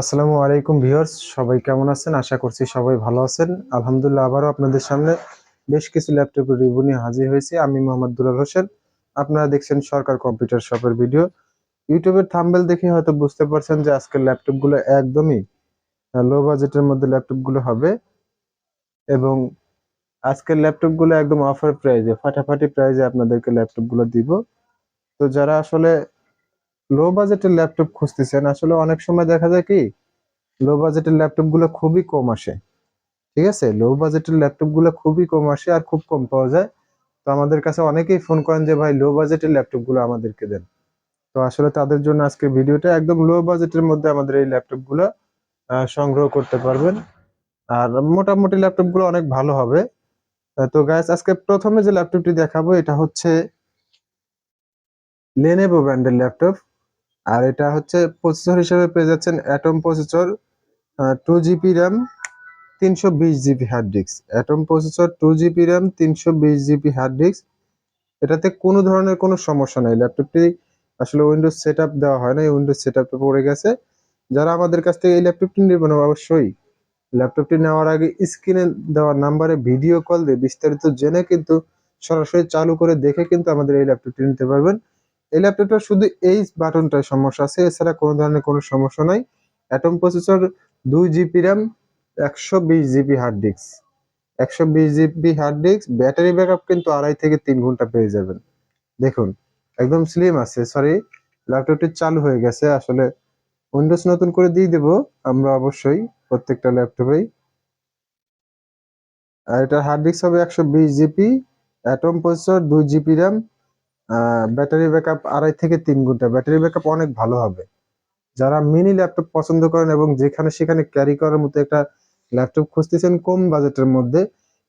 আসসালামু আলাইকুম ভিউয়ার্স, সবাই কেমন আছেন? আশা করছি সবাই ভালো আছেন। আলহামদুলিল্লাহ আবারও আপনাদের সামনে বেশ কিছু ল্যাপটপের রিভিউ নিয়ে হাজির হয়েছি। আমি মোহাম্মদ দুলাল হোসেন। আপনারা দেখছেন সরকার কম্পিউটার শপের ভিডিও। ইউটিউবের থাম্বেল দেখে হয়তো বুঝতে পারছেন যে আজকের ল্যাপটপগুলো একদমই লো বাজেটের মধ্যে ল্যাপটপগুলো হবে। এবং আজকের ল্যাপটপগুলো একদম অফার প্রাইজে ফাটাফাটি প্রাইজে আপনাদেরকে ল্যাপটপগুলো দিব। তো যারা আসলে লো বাজেটের ল্যাপটপ খুঁজতেছেন, আসলে অনেক সময় দেখা যায় কি লো বাজেটের ল্যাপটপগুলো খুবই কম আসে। ঠিক আছে? লো বাজেটের ল্যাপটপগুলো খুবই কম আসে আর খুব কম পাওয়া যায়। তো আমাদের কাছে অনেকেই ফোন করেন যে, ভাই লো বাজেটের ল্যাপটপগুলো আমাদেরকে দেন। তো আসলে তাদের জন্য আজকে ভিডিওটা একদম লো বাজেটের মধ্যে আমাদের এই ল্যাপটপগুলো সংগ্রহ করতে পারবেন। আর মোটামুটি ল্যাপটপগুলো অনেক ভালো হবে। তো গাইস আজকে প্রথমে যে ল্যাপটপটি দেখাবো, এটা হচ্ছে লেনেভো ব্র্যান্ডের ল্যাপটপ আর এটা হচ্ছে প্রসেসর হিসেবে পেয়ে যাচ্ছেন atom processor two GB RAM তিনশো বিশ GB hard disk atom processor two GB RAM তিনশো বিশ জিবি হার্ড ডিস্ক এটাতে কোনো ধরনের কোনো সমস্যা নাই। ল্যাপটপটি আসলে উইন্ডোজ সেট দেওয়া হয় না এই উইন্ডোজ সেট আপটা পড়ে গেছে। যারা আমাদের কাছ থেকে এই ল্যাপটপটি নেবেন, অবশ্যই ল্যাপটপটি নেওয়ার আগে স্ক্রিনে দেওয়া নাম্বারে ভিডিও কল দিয়ে বিস্তারিত জেনে কিন্তু সরাসরি চালু করে দেখে কিন্তু আমাদের এই ল্যাপটপটি নিতে পারবেন। এই ল্যাপটপটা শুধু এই বাটনটায় সমস্যা আছে, এছাড়া কোনো ধরনের কোনো সমস্যা নাই। অ্যাটম প্রসেসর দুই জিবি র্যাম একশো বিশ জিবি হার্ড ডিস্ক একশো বিশ GB hard disk battery backup কিন্তু আড়াই থেকে তিন ঘণ্টা পেয়ে যাবেন। দেখুন, একদম স্লিম আছে সরি ল্যাপটপটি চালু হয়ে গেছে। আসলে উইন্ডোজ নতুন করে দিয়ে দেব, আমরা অবশ্যই প্রত্যেকটা ল্যাপটপেই আর এটা হার্ড ডিস্ক হবে একশো বিশ জিবি অ্যাটম প্রসেসর দুই জিবি র্যাম ব্যাটারি ব্যাকআপ আড়াই থেকে তিন ঘণ্টা। ব্যাটারি ব্যাকআপ অনেক ভালো হবে। যারা মিনি ল্যাপটপ পছন্দ করেন এবং যেখানে সেখানে ক্যারি করার মতো একটা ল্যাপটপ খুঁজতেছেন কম বাজেটের মধ্যে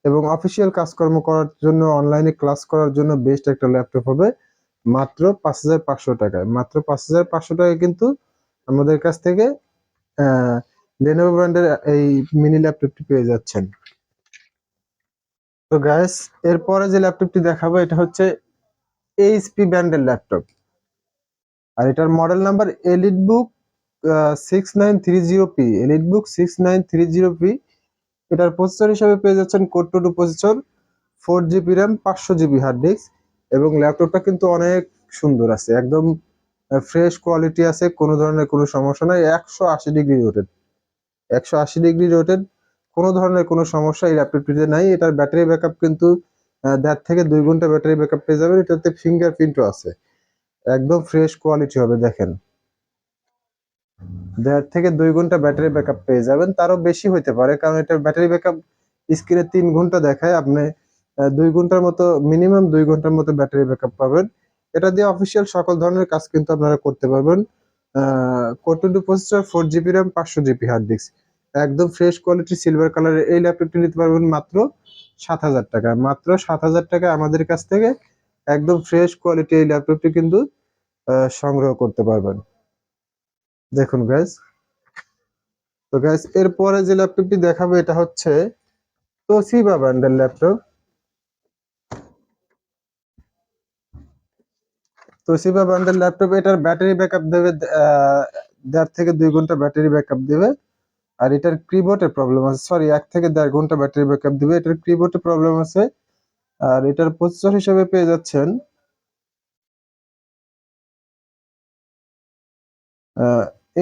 এবং অফিসিয়াল কাজকর্ম করার জন্য অনলাইনে ক্লাস করার জন্য বেস্ট একটা ল্যাপটপ হবে মাত্র পাঁচ হাজার পাঁচশো টাকায়। মাত্র পাঁচ হাজার পাঁচশো টাকায় কিন্তু আমাদের কাছ থেকে লেনোভো ব্র্যান্ডের এই মিনি ল্যাপটপটি পেয়ে যাচ্ছেন। তো গ্যাস এরপরে যে ল্যাপটপটি দেখাবো, এটা হচ্ছে এইচপি ব্র্যান্ডের ল্যাপটপ আর এটার model number EliteBook six nine three zero P EliteBook six nine three zero P এটার প্রসেসর হিসাবে পেয়ে যাচ্ছেন core two processor four GB RAM পাঁচশো জিবি হার্ড ডিস্ক এবং ল্যাপটপটা কিন্তু অনেক সুন্দর আছে। একদম ফ্রেশ কোয়ালিটি আছে, কোনো ধরনের কোনো সমস্যা নাই। একশো আশি ডিগ্রি রোটেড একশো আশি ডিগ্রি রোটেড কোনো ধরনের কোনো সমস্যা এই ল্যাপটপটিতে নাই। এটার ব্যাটারি ব্যাকআপ কিন্তু দেড় থেকে দুই ঘণ্টা ব্যাটারি ব্যাকআপ পেয়ে যাবেন। এটাতে ফিঙ্গারপ্রিন্টও আছে। একদম ফ্রেশ কোয়ালিটি হবে, দেখেন। দেড় থেকে দুই ঘণ্টা ব্যাটারি ব্যাকআপ পেয়ে যাবেন। তারও বেশি হইতে পারে, কারণ এটার ব্যাটারি ব্যাকআপ স্ক্রিনে তিন ঘণ্টা দেখায়। আপনি দুই ঘণ্টার মতো মিনিমাম দুই ঘণ্টার মতো ব্যাটারি ব্যাকআপ পাবেন। এটা দিয়ে অফিসিয়াল সকল ধরনের কাজ কিন্তু আপনারা করতে পারবেন। Core two processor four GB RAM পাঁচশো জিবি হার্ড ডিস্ক একদম ফ্রেশ কোয়ালিটি সিলভার কালারের এই ল্যাপটপটি নিতে পারবেন মাত্র সাত হাজার টাকা। মাত্র সাত হাজার টাকা আমাদের কাছ থেকে একদম ফ্রেশ কোয়ালিটি এই ল্যাপটপটি কিন্তু সংগ্রহ করতে পারবেন। দেখুন গ্যাস তো গ্যাস এরপরে যে ল্যাপটপটি দেখাবো, এটা হচ্ছে তোশিবা ব্র্যান্ডের ল্যাপটপ তোশিবা ব্র্যান্ডের ল্যাপটপ এটার ব্যাটারি ব্যাকআপ দেবে দেড় থেকে দুই ঘণ্টা ব্যাটারি ব্যাকআপ দেবে। আর এটার কিবোর্ডের প্রবলেম আছে। সরি এক থেকে দেড় ঘণ্টা ব্যাটারি ব্যাকআপ দিবে। এটার কিবোর্ডে প্রবলেম আছে। আর এটার প্রসেসর হিসেবে পেয়ে যাচ্ছেন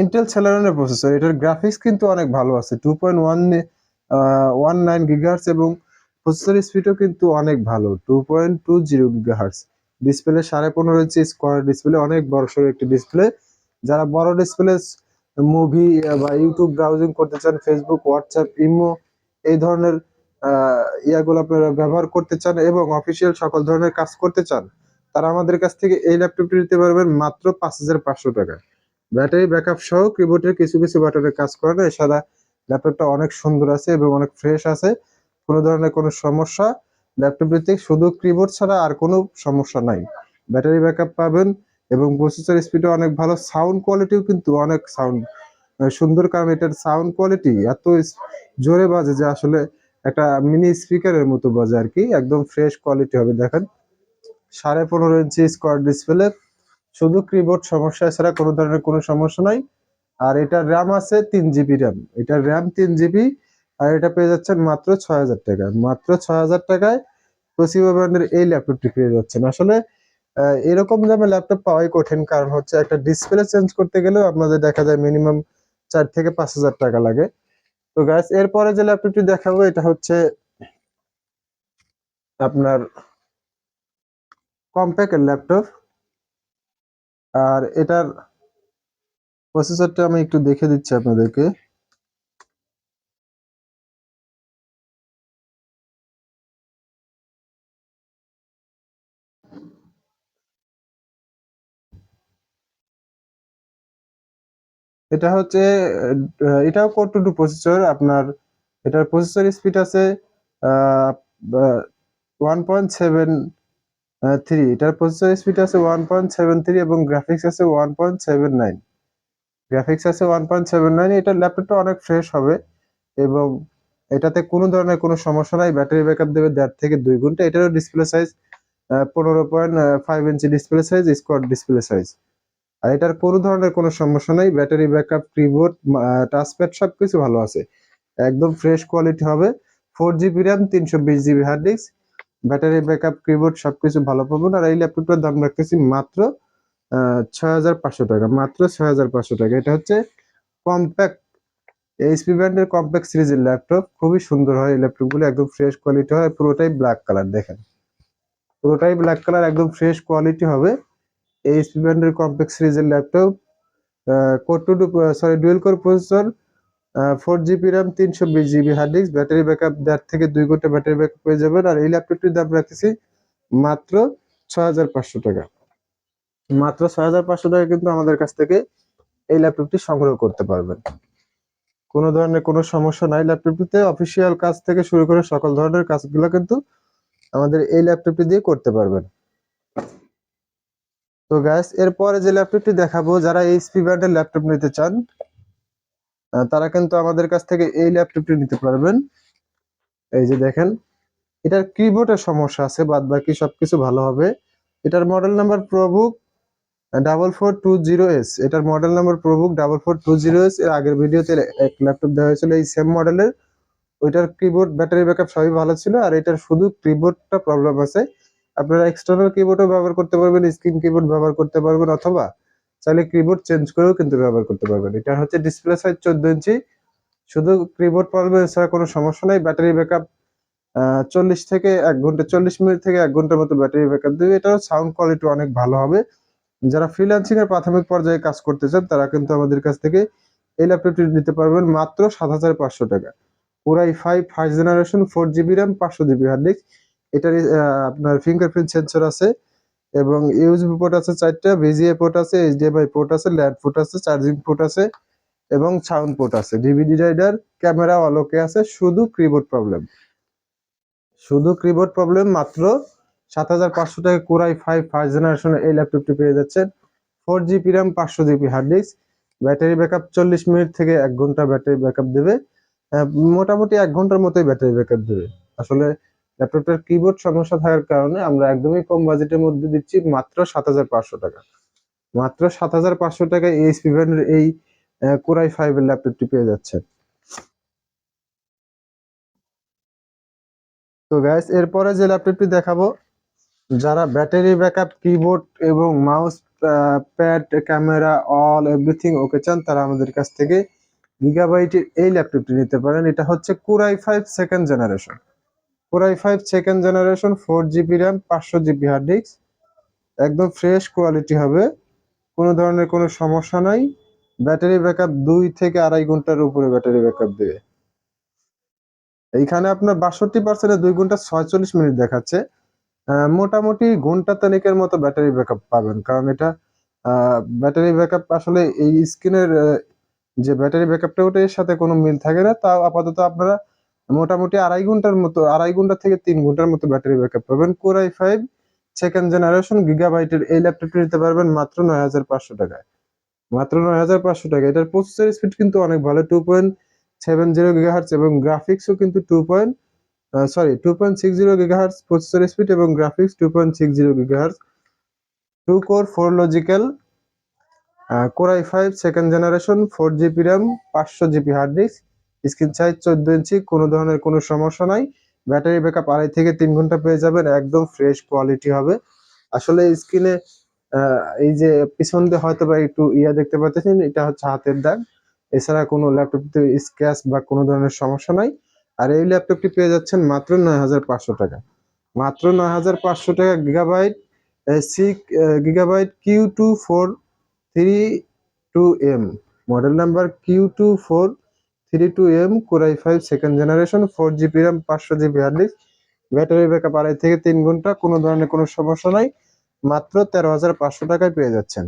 ইন্টেল সেলারনের প্রসেসর এটার গ্রাফিক্স কিন্তু অনেক ভালো আছে। Two point one one nine gigahertz এবং প্রসেসর স্পিডও কিন্তু অনেক ভালো। Two point two zero gigahertz display সাড়ে পনেরো ইঞ্চি স্কোয়ার ডিসপ্লে অনেক বড় সড়ো একটি ডিসপ্লে যারা বড় ডিসপ্লে মুভি বা ইউটিউব ব্রাউজিং করতে চান ফেসবুক হোয়াটসঅ্যাপ ইমো এই ধরনের ইয়াগুলো আপনারা ব্যবহার করতে চান এবং অফিসিয়াল সকল ধরনের কাজ করতে চান, তারা আমাদের কাছ থেকে এই ল্যাপটপটি নিতে পারবেন মাত্র পাঁচ হাজার পাঁচশো টাকা। ব্যাটারি ব্যাকআপ সহ কিবোর্ডের কিছু কিছু বাটনে কাজ করে না এছাড়া ল্যাপটপটা অনেক সুন্দর আছে এবং অনেক ফ্রেশ আছে, কোনো ধরনের কোনো সমস্যা ল্যাপটপটিতে শুধু কিবোর্ড ছাড়া আর কোনো সমস্যা নাই। ব্যাটারি ব্যাকআপ পাবেন এবং প্রসেসর স্পিডও অনেক ভালো। সাউন্ড কোয়ালিটিও কিন্তু অনেক সাউন্ড সুন্দর কারণ এটার সাউন্ড কোয়ালিটি এত জোরে বাজে যে আসলে একটা মিনি স্পিকারের মতো বাজে আর কি। একদম ফ্রেশ কোয়ালিটি হবে, দেখেন। সাড়ে পনেরো ইঞ্চি স্কোয়ার ডিসপ্লে শুধু কিবোর্ড সমস্যা, এছাড়া কোনো ধরনের কোনো সমস্যা নাই। আর এটার র্যাম আছে তিন জিবি র্যাম এটার র্যাম তিন জিবি আর এটা পেয়ে যাচ্ছেন মাত্র ছয় হাজার টাকায়। মাত্র ছয় হাজার টাকায় প্রসিভা ব্র্যান্ডের এই ল্যাপটপটি পেয়ে যাচ্ছেন। আসলে এরকম দামে ল্যাপটপ পাওয়াই কঠিন। কারণ হচ্ছে একটা ডিসপ্লে চেঞ্জ করতে গেলেও আপনাদের দেখা যায় মিনিমাম চার থেকে পাঁচ হাজার টাকা লাগে। তো গাইস এরপরে যে ল্যাপটপটি দেখাবো, এটা হচ্ছে আপনার কম্প্যাক্ট ল্যাপটপ আর এটার প্রসেসরটা আমি একটু দেখে দিচ্ছি আপনাদেরকে। এটা হচ্ছে এটাও কোর টু টু প্রসেসর আপনার এটার প্রসেসর স্পিড আছে ওয়ান পয়েন্ট সেভেন থ্রি এটার প্রসেসর স্পিড আছে ওয়ান পয়েন্ট সেভেন থ্রি এবং গ্রাফিক্স আছে one point seven nine graphics আছে ওয়ান পয়েন্ট সেভেন নাইন এটার ল্যাপটপটা অনেক ফ্রেশ হবে এবং এটাতে কোনো ধরনের কোনো সমস্যা নাই ব্যাটারি ব্যাকআপ দেবে দেড় থেকে দুই ঘণ্টা, এটারও ডিসপ্লে সাইজ পনেরো point five inch display size square display size আর এটার কোনো ধরনের কোনো সমস্যা নাই। ব্যাটারি ব্যাকআপ কিবোর্ড টাচপ্যাড সবকিছু ভালো আছে। একদম ফ্রেশ কোয়ালিটি হবে। ফোর জিবি র্যাম তিনশো বিশ GB hard disk battery backup keyboard সবকিছু ভালো পাবেন। আর এই ল্যাপটপটার দাম রাখতেছি মাত্র ছয় হাজার পাঁচশো টাকা। মাত্র ছয় হাজার পাঁচশো টাকা। এটা হচ্ছে কম্প্যাক্ট এইচপি ব্র্যান্ডের কম্প্যাক্ট সিরিজের ল্যাপটপ খুবই সুন্দর হয় এই ল্যাপটপগুলো একদম ফ্রেশ কোয়ালিটি হয়। পুরোটাই ব্ল্যাক কালার দেখেন। পুরোটাই ব্ল্যাক কালার একদম ফ্রেশ কোয়ালিটি হবে। এইচপি ব্র্যান্ডের কমপ্লেক্স সিরিজের laptop core two sorry dual core processor four GB RAM তিনশো বিশ GB hard disk battery backup দেড় থেকে দুই ঘণ্টা ব্যাটারি ব্যাকআপ পেয়ে যাবেন আর এই ল্যাপটপটির দাম রাখতেছি মাত্র ছয় হাজার পাঁচশো টাকা। মাত্র ছয় হাজার পাঁচশো টাকা কিন্তু আমাদের কাছ থেকে এই ল্যাপটপটি সংগ্রহ করতে পারবেন। কোনো ধরনের কোনো সমস্যা নাই ল্যাপটপটিতে অফিসিয়াল কাজ থেকে শুরু করে সকল ধরনের কাজগুলো কিন্তু আমাদের এই ল্যাপটপটি দিয়ে করতে পারবেন। তো গ্যাস এরপরে যে ল্যাপটপটি দেখাবো, যারা এইচপি ব্র্যান্ডের ল্যাপটপ নিতে চান তারা কিন্তু আমাদের কাছ থেকে এই ল্যাপটপটি নিতে পারবেন। এই যে দেখেন, এটার কিবোর্ডের সমস্যা আছে বাদ বাকি সবকিছু ভালো হবে। এটার model number ProBook double four two zero S এটার model number ProBook double four two zero S এর আগের ভিডিওতে এক ল্যাপটপ দেওয়া হয়েছিল এই সেম মডেলের ওইটার কিবোর্ড ব্যাটারি ব্যাকআপ সবই ভালো ছিল, আর এটার শুধু কিবোর্ডটা প্রবলেম আছে। আপনারা এক্সটার্নাল কিবোর্ডও ব্যবহার করতে পারবেন স্ক্রিন কিবোর্ড ব্যবহার করতে পারবেন, অথবা চাইলে কিবোর্ড চেঞ্জ করেও কিন্তু ব্যবহার করতে পারবেন। এটা হচ্ছে ডিসপ্লে সাইজ চোদ্দ ইঞ্চি। শুধু কিবোর্ড প্রবলেম এছাড়া কোনো সমস্যা নাই। ব্যাটারি ব্যাক ব্যাকআপ চল্লিশ থেকে এক ঘণ্টা, চল্লিশ মিনিট থেকে এক ঘণ্টার মতো ব্যাটারি ব্যাকআপ দেবে। এটারও সাউন্ড কোয়ালিটি অনেক ভালো হবে। যারা ফ্রিল্যান্সিং এর প্রাথমিক পর্যায়ে কাজ করতে চান তারা কিন্তু আমাদের কাছ থেকে এই ল্যাপটপটি নিতে পারবেন মাত্র সাত হাজার পাঁচশো টাকা। পুরাই five first generation four GB RAM পাঁচশো জিবি হার্ড ডিস্ক এটার আপনার ফিঙ্গারপ্রিন্ট সেন্সর আছে এবং ইউএসবি পোর্ট আছে চারটা ভিজিএ পোর্ট আছে এইচডিএমআই পোর্ট আছে ল্যাড পোর্ট আছে চার্জিং পোর্ট আছে এবং সাউন্ড পোর্ট আছে। DVD writer camera all okay আছে, শুধু কিবোর্ড প্রবলেম শুধু কিবোর্ড প্রবলেম মাত্র সাত হাজার পাঁচশো টাকা কোরাই ফাইভ ফার্স্ট জেনারেশনের এই ল্যাপটপটি পেয়ে যাচ্ছেন। ফোর জিবি র্যাম পাঁচশো GB hard disk battery backup চল্লিশ মিনিট থেকে এক ঘণ্টা ব্যাটারি ব্যাকআপ দেবে। মোটামুটি এক ঘণ্টার মতোই ব্যাটারি ব্যাকআপ দেবে। আসলে ল্যাপটপটার কিবোর্ড সমস্যা থাকার কারণে আমরা একদমই কম বাজেটের মধ্যে দিচ্ছি মাত্র সাত হাজার পাঁচশো টাকা। মাত্র সাত হাজার পাঁচশো টাকায় এইচপি ব্র্যান্ডের এই কোরাই ফাইভ এর ল্যাপটপটি পেয়ে যাচ্ছেন। তো গ্যাস এরপরে যে ল্যাপটপটি দেখাবো, যারা ব্যাটারি ব্যাকআপ কিবোর্ড এবং mouse pad camera all everything okay চান, তারা আমাদের কাছ থেকে গিগাবাইটের এই ল্যাপটপটি নিতে পারেন। এটা হচ্ছে core i five second generation core i five second generation four GB RAM পাঁচশো জিবি হার্ড ডিস্ক একদম ফ্রেশ কোয়ালিটি হবে। কোনো ধরনের কোনো সমস্যা নাই। ব্যাটারি ব্যাকআপ দুই থেকে আড়াই ঘণ্টার উপরে ব্যাটারি ব্যাকআপ দেবে। এইখানে আপনার বাষট্টি পার্সেন্টে দুই ঘণ্টা ছয়চল্লিশ মিনিট দেখাচ্ছে। মোটামুটি ঘণ্টা তানিকের মতো ব্যাটারি ব্যাকআপ পাবেন। কারণ এটা ব্যাটারি ব্যাকআপ আসলে এই স্ক্রিনের যে ব্যাটারি ব্যাকআপটা এর সাথে কোনো মিল থাকে না। তাও আপাতত আপনারা মোটামুটি আড়াই ঘণ্টার মতো, আড়াই ঘণ্টা থেকে তিন ঘণ্টার মতো ব্যাটারি ব্যাকআপ পাবেন। Core i five second generation গিগাবাইটের এই ল্যাপটপটি নিতে পারবেন মাত্র নয় হাজার পাঁচশো টাকায়। মাত্র নয় হাজার পাঁচশো টাকা এটার প্রসেসর স্পিড কিন্তু অনেক ভালো two point seven zero gigahertz এবং গ্রাফিক্সও কিন্তু two point sorry two point six zero gigahertz processor speed এবং graphics two point six zero gigahertz two core four logical core i five second generation four GB RAM পাঁচশো GB hard disk screen size চোদ্দ ইঞ্চি, কোনো ধরনের কোনো সমস্যা নাই। Battery backup আড়াই থেকে তিন ঘণ্টা পেয়ে যাবেন, একদম ফ্রেশ কোয়ালিটি হবে। আসলে স্ক্রিনে এই যে পিছন দিয়ে হয়তো বা একটু ইয়া দেখতে পাচ্ছেন, এটা হচ্ছে হাতের দাগ। এছাড়া কোনো ল্যাপটপতে স্ক্র্যাচ বা কোনো ধরনের সমস্যা নাই। আর এই ল্যাপটপটি পেয়ে যাচ্ছেন মাত্র নয় হাজার পাঁচশো টাকা। মাত্র নয় হাজার পাঁচশো টাকা Gigabyte sick Gigabyte Q two four three two M model number Q two four three two M core i five second generation four GB RAM পাঁচশো GB hard disk battery backup আড়াই থেকে তিন ঘণ্টা, কোনো ধরনের কোনো সমস্যা নাই, মাত্র তেরো হাজার পাঁচশো টাকায় পেয়ে যাচ্ছেন।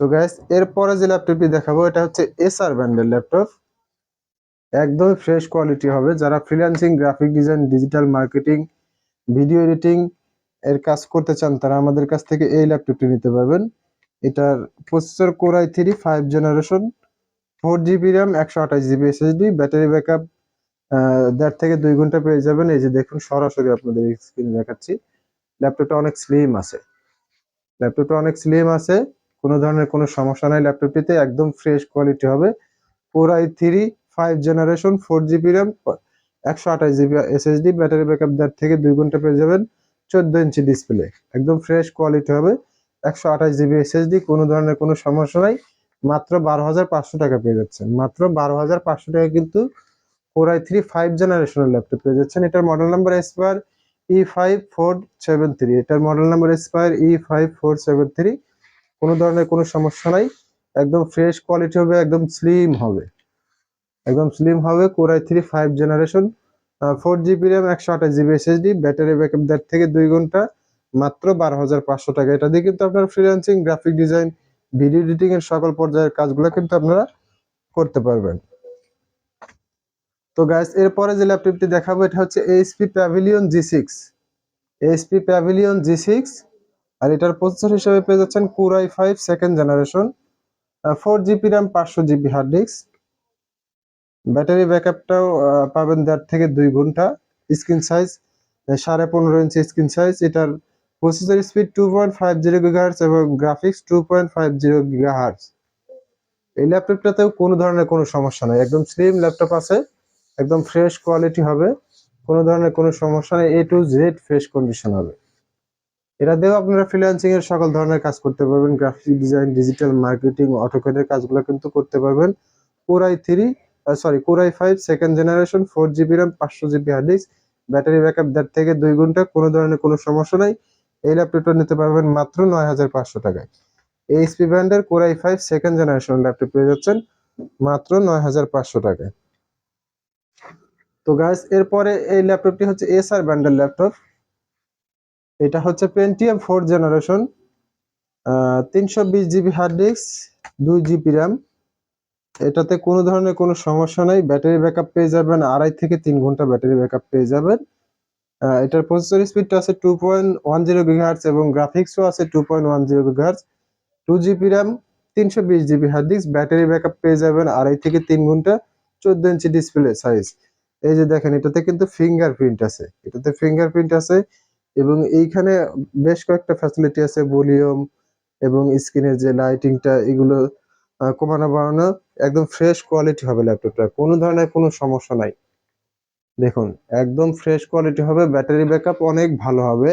তো গ্যাস এরপরে যে ল্যাপটপটি দেখাবো, এটা হচ্ছে এসআর ব্র্যান্ডের ল্যাপটপ একদম ফ্রেশ কোয়ালিটি হবে, যারা freelancing graphic design digital marketing video editing এর কাজ করতে চান, তারা আমাদের কাছ থেকে এই ল্যাপটপটি নিতে পারবেন। এটার processor core i three, five generation, four GB RAM, একশো আঠাশ জিবি এসএসডি, ব্যাটারি ব্যাকআপ দেড় থেকে দুই ঘণ্টা পেয়ে যাবেন। এই যে দেখুন, সরাসরি আপনাদের স্ক্রিনে দেখাচ্ছি। ল্যাপটপটা অনেক স্লিম আছে। ল্যাপটপটা অনেক স্লিম আছে। কোনো ধরনের কোনো সমস্যা নাই ল্যাপটপটিতে। একদম ফ্রেশ কোয়ালিটি হবে। Core i three, five generation, four GB RAM একশো আঠাশ জিবি এসএসডি ব্যাটারি ব্যাকআপ দেওয়ার থেকে দুই ঘণ্টা পেয়ে যাবেন চোদ্দ ইঞ্চি ডিসপ্লে একদম ফ্রেশ কোয়ালিটি হবে। একশো আঠাশ জিবি এসএসডি কোনো ধরনের কোনো সমস্যা নাই। মাত্র বারো হাজার পাঁচশো টাকা পেয়ে যাচ্ছেন। মাত্র বারো হাজার পাঁচশো টাকা কিন্তু কোরাই থ্রি ফাইভ জেনারেশনের ল্যাপটপ পেয়ে যাচ্ছেন। এটার model number Aspire E five four seven three এটার model number Aspire E five four seven three কোনো ধরনের কোনো সমস্যা নাই। একদম ফ্রেশ কোয়ালিটি হবে, একদম স্লিম হবে। একদম স্লিম হবে core i three five generation four GB RAM একশো আঠাশ জিবি এসএসডি ব্যাটারি ব্যাকআপ দেড় থেকে দুই ঘণ্টা, মাত্র বারো হাজার পাঁচশো টাকা। এটা দিয়ে কিন্তু আপনার freelancing graphic design video editing এর সকল পর্যায়ের কাজগুলো কিন্তু আপনারা করতে পারবেন। তো গাইস এরপরে যে ল্যাপটপটি দেখাবো, এটা হচ্ছে HP Pavilion G six HP Pavilion G six আর এটার প্রসেসর হিসেবে পেয়ে যাচ্ছেন core i five second generation four GB RAM পাঁচশো জিবি হার্ড ডিস্ক ব্যাটারি ব্যাকআপটাও পাবেন দেড় থেকে দুই ঘণ্টা। স্ক্রিন সাইজ সাড়ে পনেরো ইঞ্চি স্ক্রিন সাইজ। এটার processor speed two point five zero gigahertz এবং graphics two point five zero gigahertz এই ল্যাপটপটাতেও কোনো ধরনের কোনো সমস্যা নেই। একদম স্লিম ল্যাপটপ আছে, একদম ফ্রেশ কোয়ালিটি হবে, কোনো ধরনের কোনো সমস্যা নেই। A to Z fresh condition হবে। এটা দিয়েও আপনারা ফ্রিল্যান্সিং এর সকল ধরনের কাজ করতে পারবেন। গ্রাফিক ডিজাইন ডিজিটাল মার্কেটিং অটোকেডের কাজগুলো কিন্তু করতে পারবেন। Core i three sorry core i five second generation four GB RAM পাঁচশো GB hard disk battery backup দেড় থেকে দুই ঘণ্টা, কোনো ধরনের কোনো সমস্যা নাই। এই ল্যাপটপটা নিতে পারবেন মাত্র নয় হাজার পাঁচশো টাকায়। এইচপি ব্র্যান্ডের core i five second generation laptop পেয়ে যাচ্ছেন মাত্র নয় হাজার পাঁচশো টাকায়। তো গাইস এরপরে এই ল্যাপটপটি হচ্ছে এসআর ব্র্যান্ডের ল্যাপটপ এটা হচ্ছে পেন্টিএম ফোর জেনারেশন তিনশো বিশ জিবি হার্ড ডিস্ক দুই জিবি র্যাম এটাতে কোনো ধরনের কোনো সমস্যা নাই। ব্যাটারি ব্যাকআপ পেয়ে যাবেন, আড়াই থেকে তিন ঘণ্টা ব্যাটারি ব্যাকআপ পেয়ে যাবেন। এটার প্রসেসর স্পিডটা আছে two point one zero gigahertz এবং গ্রাফিক্সও আছে two point one zero gigahertz two GB RAM তিনশো বিশ GB hard disk battery backup পেয়ে যাবেন আড়াই থেকে তিন ঘণ্টা, চোদ্দ ইঞ্চি ডিসপ্লে সাইজ এই যে দেখেন, এটাতে কিন্তু ফিঙ্গারপ্রিন্ট আছে। এটাতে ফিঙ্গারপ্রিন্ট আছে এবং এইখানে বেশ কয়েকটা ফ্যাসিলিটি আছে, ভলিউম এবং স্ক্রিনের যে লাইটিংটা এগুলো কমানো বাড়ানো একদম ফ্রেশ কোয়ালিটি হবে ল্যাপটপটা কোনো ধরনের কোনো সমস্যা নাই। দেখুন, একদম ফ্রেশ কোয়ালিটি হবে ব্যাটারি ব্যাকআপ অনেক ভালো হবে।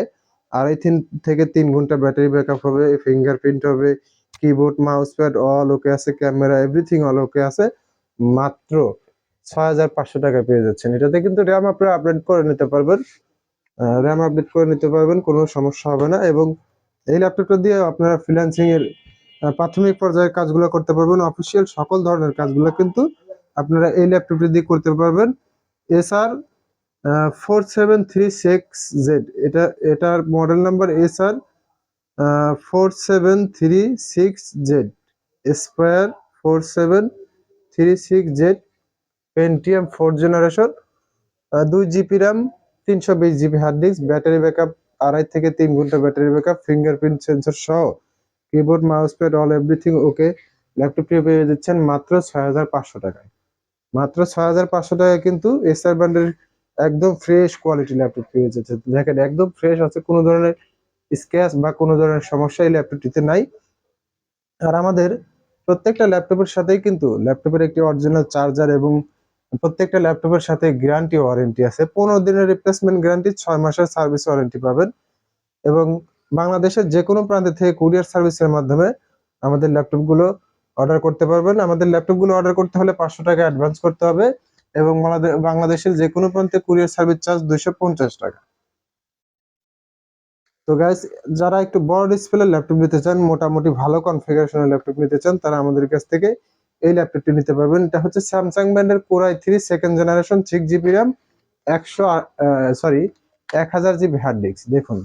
আড়াই তিন থেকে তিন ঘণ্টা ব্যাটারি ব্যাকআপ হবে ফিঙ্গারপ্রিন্ট হবে keyboard mouse pad all okay আছে ক্যামেরা এভরিথিং অল ওকে আছে। মাত্র ছয় হাজার পাঁচশো টাকা পেয়ে যাচ্ছেন। এটাতে কিন্তু র্যাম আপনারা আপডেট করে নিতে পারবেন। র্যাম আপডেট করে নিতে পারবেন, কোনো সমস্যা হবে না। এবং এই ল্যাপটপটা দিয়ে আপনারা ফ্রিল্যান্সিং এর প্রাথমিক পর্যায়ের কাজগুলো করতে পারবেন। অফিসিয়াল সকল ধরনের কাজগুলো কিন্তু আপনারা এই ল্যাপটপটি দিয়ে করতে পারবেন। SR four seven three six Z এটা, এটার model number SR four seven three six Z square four seven three six Z Pentium four generation দুই জিবি র্যাম তিনশো বিশ GB hard disk battery backup আড়াই থেকে তিন ঘণ্টা ব্যাটারি ব্যাকআপ ফিঙ্গারপ্রিন্ট সেন্সর সহ keyboard mouse pad all everything okay ল্যাপটপটি পেয়ে যাচ্ছেন মাত্র ছয় হাজার পাঁচশো টাকায়। মাত্র ছয় হাজার পাঁচশো টাকায় কিন্তু এসআর ব্র্যান্ডের একদম ফ্রেশ কোয়ালিটি ল্যাপটপ পেয়ে যাচ্ছে। দেখেন, একদম ফ্রেশ আছে, কোনো ধরনের স্ক্র্যাচ বা কোনো ধরনের সমস্যা এই ল্যাপটপটিতে নাই। আর আমাদের প্রত্যেকটা ল্যাপটপের সাথেই কিন্তু ল্যাপটপের একটি অরিজিনাল চার্জার এবং প্রত্যেকটা ল্যাপটপের সাথে গ্যারান্টি ওয়ারেন্টি আছে। পনেরো দিনের রিপ্লেসমেন্ট গ্যারান্টি ছয় মাসের সার্ভিস ওয়ারেন্টি পাবেন এবং বাংলাদেশের যে কোনো প্রান্ত থেকে কুরিয়ার সার্ভিসের মাধ্যমে আমাদের ল্যাপটপগুলো অর্ডার করতে পারবেন। আমাদের ল্যাপটপগুলো অর্ডার করতে হলে পাঁচশো টাকা অ্যাডভান্স করতে হবে এবং বাংলাদেশের যে কোনো প্রান্তে কুরিয়ার সার্ভিস চার্জ দুইশো পঞ্চাশ টাকা। তো গাইস যারা একটু বড় ডিসপ্লে ল্যাপটপ নিতে চান, মোটামুটি ভালো কনফিগারেশনের ল্যাপটপ নিতে চান, তারা আমাদের কাছ থেকে এই ল্যাপটপটি নিতে পারবেন। এটা হচ্ছে স্যামসাং ব্র্যান্ডের core i three second generation six GB RAM একশো সরি এক হাজার জিবি হার্ড ডিস্ক দেখুন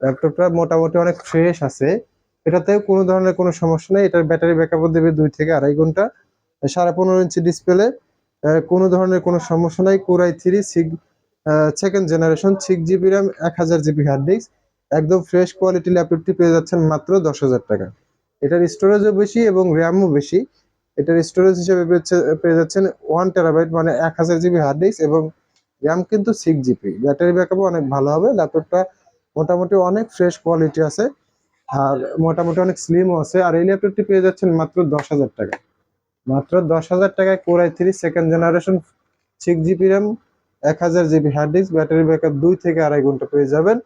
ল্যাপটপটা মোটামুটি অনেক ফ্রেশ আছে। এটাতেও কোনো ধরনের কোনো সমস্যা নেই। এটার ব্যাটারি ব্যাকআপও দেবে দুই থেকে আড়াই ঘণ্টা। সাড়ে পনেরো ইঞ্চি ডিসপ্লে। কোনো ধরনের কোনো সমস্যা নাই। Core i three six second generation six GB RAM এক হাজার জিবি হার্ড ডিস্ক একদম ফ্রেশ কোয়ালিটি ল্যাপটপটি পেয়ে যাচ্ছেন মাত্র দশ হাজার টাকা। এটার স্টোরেজও বেশি এবং র্যামও বেশি। এটার স্টোরেজ হিসেবে পেয়ে যাচ্ছেন ওয়ান টেরাবাইট মানে এক হাজার জিবি হার্ড ডিস্ক এবং র্যাম কিন্তু সিক্স জিবি ব্যাটারি ব্যাকআপও অনেক ভালো হবে। ল্যাপটপটা মোটামুটি অনেক ফ্রেশ কোয়ালিটি আছে। আর মোটামুটি অনেক স্লিমও আছে। আর এই ল্যাপটপটি পেয়ে যাচ্ছেন মাত্র দশ হাজার টাকা। মাত্র দশ হাজার টাকায় core i three second generation six GB RAM এক হাজার GB hard disk battery backup দুই থেকে আড়াই ঘণ্টা পেয়ে যাবেন।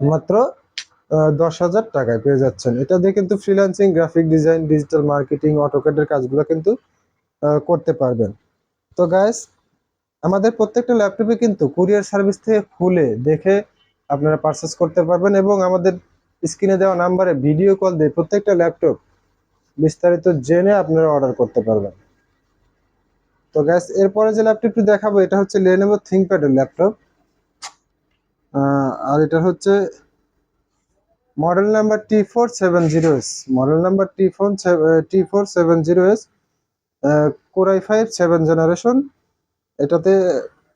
মাত্র দশ হাজার টাকায় পেয়ে যাচ্ছেন। এটা দিয়ে কিন্তু freelancing graphic design digital marketing অটোকেটের কাজগুলো কিন্তু করতে পারবেন। তো গাইস আমাদের প্রত্যেকটা ল্যাপটপে কিন্তু কুরিয়ার সার্ভিস থেকে খুলে দেখে আপনারা পারচেস করতে পারবেন এবং আমাদের স্ক্রিনে দেওয়া নাম্বারে ভিডিও কল দিয়ে প্রত্যেকটা ল্যাপটপ বিস্তারিত জেনে আপনারা অর্ডার করতে পারবেন। তো গ্যাস এরপরে যে ল্যাপটপটি দেখাবো, এটা হচ্ছে লেনোভো থিংকপ্যাডের ল্যাপটপ আর এটা হচ্ছে model number T four seven zero S model number T four T four seven zero S core i five seven generation এটাতে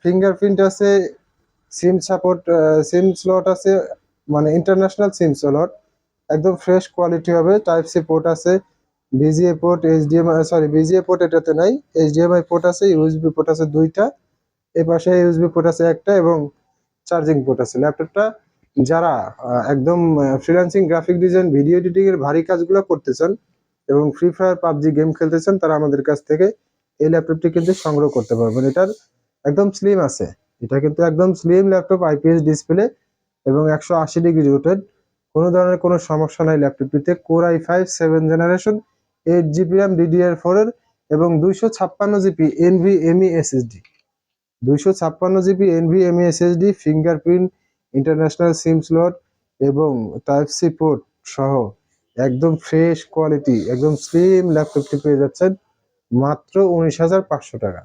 ফিঙ্গারপ্রিন্ট আছে সিম সাপোর্ট সিম স্লট আছে মানে ইন্টারন্যাশনাল সিম স্লট একদম fresh quality হবে type C port আছে VGA port HDMI sorry VGA port এটাতে নাই HDMI port আছে ইউএসবি পোর্ট আছে দুইটা এই পাশে ইউএসবি পোর্ট আছে একটা এবং চার্জিং পোর্ট আছে। ল্যাপটপটা যারা একদম freelancing graphic design video editing এর ভারী কাজগুলো করতে চান এবং ফ্রি ফায়ার পাবজি গেম খেলতে চান তারা আমাদের কাছ থেকে এই ল্যাপটপটি কিন্তু সংগ্রহ করতে পারবেন। এটার একদম স্লিম আছে। এটা কিন্তু একদম স্লিম ল্যাপটপ আইপিএস ডিসপ্লে এবং একশো আশি ডিগ্রি রোটেড কোনো ধরনের কোনো সমস্যা নাই ল্যাপটপটিতে core I five seven generation eight GB RAM DDR four এর এবং দুইশো ছাপ্পান্ন জিবি এনভি এমই এসএসডি দুইশো ছাপ্পান্ন GB NVMe SSD fingerprint international SIM slot এবং টাইপ সি পোর্ট সহ একদম ফ্রেশ কোয়ালিটি একদম স্লিম ল্যাপটপটি পেয়ে যাচ্ছেন মাত্র উনিশ হাজার পাঁচশো টাকা।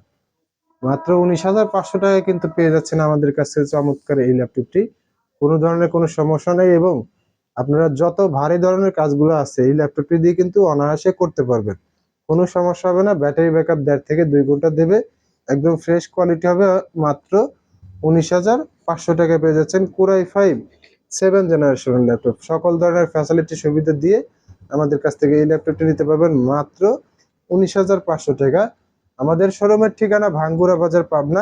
মাত্র উনিশ হাজার পাঁচশো টাকায় কিন্তু পেয়ে যাচ্ছেন আমাদের কাছে চমৎকার এই ল্যাপটপটি। কোনো ধরনের কোনো সমস্যা নেই এবং আপনারা যত ভারী ধরনের কাজগুলো আছে, এই ল্যাপটপটি দিয়ে কিন্তু অনায়াসে করতে পারবেন। কোনো সমস্যা হবে না, ব্যাটারি ব্যাকআপ দেড় থেকে দুই ঘণ্টা দেবে, একদম ফ্রেশ কোয়ালিটি হবে, মাত্র উনিশ হাজার পাঁচশো টাকায় পেয়ে যাচ্ছেন কুরাই ফাইভ সেভেন জেনারেশনের ল্যাপটপ। সকল ধরনের ফ্যাসিলিটি সুবিধা দিয়ে আমাদের কাছ থেকে এই ল্যাপটপটি নিতে পারবেন মাত্র উনিশ হাজার পাঁচশো টাকা। আমাদের শোরুমের ঠিকানা ভাঙ্গুরা বাজার পাবনা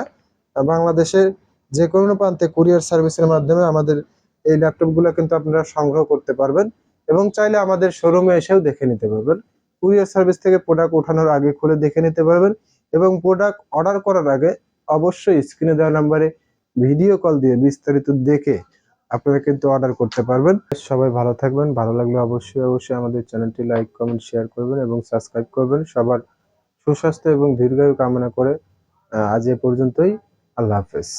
বাংলাদেশের যে কোনো প্রান্তে কুরিয়ার সার্ভিসের মাধ্যমে আমাদের এই ল্যাপটপগুলো কিন্তু আপনারা সংগ্রহ করতে পারবেন এবং চাইলে আমাদের শোরুমে এসেও দেখে নিতে পারবেন। কুরিয়ার সার্ভিস থেকে প্রোডাক্ট ওঠানোর আগে খুলে দেখে নিতে পারবেন এবং প্রোডাক্ট অর্ডার করার আগে অবশ্যই স্ক্রিনে দেওয়া নাম্বারে ভিডিও কল দিয়ে বিস্তারিত দেখে আপনারা কিন্তু অর্ডার করতে পারবেন। সবাই ভালো থাকবেন, ভালো লাগলে অবশ্যই অবশ্যই আমাদের চ্যানেলটি লাইক, কমেন্ট, শেয়ার করবেন এবং সাবস্ক্রাইব করবেন। সবার সুস্বাস্থ্য এবং দীর্ঘায়ু কামনা করে আজ এ পর্যন্তই। আল্লাহ হাফেজ।